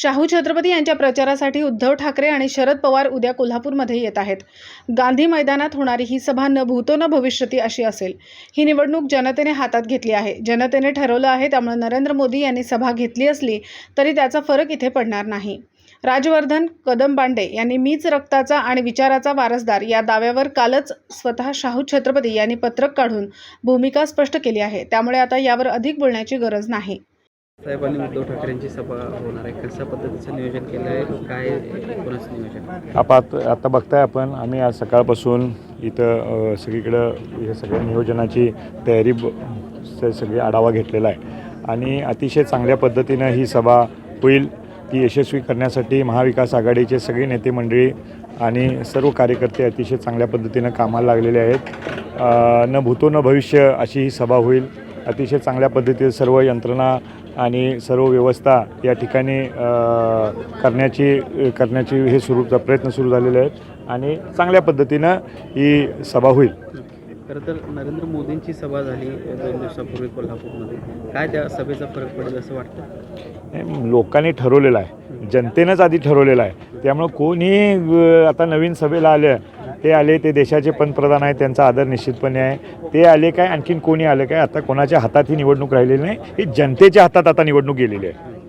शाहू छत्रपती यांच्या प्रचारासाठी उद्धव ठाकरे आणि शरद पवार उद्या कोल्हापूरमध्ये येत आहेत. गांधी मैदानात होणारी ही सभा न भूतो न भविष्यती अशी असेल. ही निवडणूक जनतेने हातात घेतली आहे. जनतेने ठरवलं आहे त्यामुळे नरेंद्र मोदी यांनी सभा घेतली असली तरी त्याचा फरक इथे पडणार नाही. राजवर्धन कदमबांडे यांनी मीच रक्ताचा आणि विचाराचा वारसदार या दाव्यावर कालच स्वतः शाहू छत्रपती यांनी पत्रक काढून भूमिका स्पष्ट केली आहे. त्यामुळे आता यावर अधिक बोलण्याची गरज नाही. साहेबांनी उद्धव ठाकरेंची सभा होणार आहे. कशा पद्धतीचं नियोजन केलं आहे काय कोणाचं नियोजन? आपात आता बघताय आपण आम्ही आज सकाळपासून इथं सगळीकडं हे सगळ्या नियोजनाची तयारी ब- सगळी आढावा घेतलेला आहे. आणि अतिशय चांगल्या पद्धतीनं ही सभा होईल ती यशस्वी करण्यासाठी महाविकास आघाडीचे सगळे नेते मंडळी आणि सर्व कार्यकर्ते अतिशय चांगल्या पद्धतीनं कामाला लागलेले आहेत. न भूतो न भविष्य अशी ही सभा होईल. अतिशय चांगल्या पद्धतीने सर्व यंत्रणा आणि सर्व व्यवस्था या ठिकाणी करण्याची करण्याची हे सुरू प्रयत्न सुरू झालेले आहेत आणि चांगल्या पद्धतीनं ही सभा होईल. खरं तर नरेंद्र मोदींची सभा झाली दोन दिवसापूर्वी कोल्हापूरमध्ये. काय त्या सभेचा फरक पडेल असं वाटतं? लोकांनी ठरवलेलं आहे. जनतेनंच आधी ठरवलेलं आहे. त्यामुळं कोणी आता नवीन सभेला आले ते आले ते देशाचे पंतप्रधान आहेत त्यांचा आदर निश्चितपणे आहे. ते आले काय आणखीन कोणी आलं काय? आता कोणाच्या हातात ही निवडणूक राहिलेली नाही. ही जनतेच्या हातात आता निवडणूक गेलेली आहे.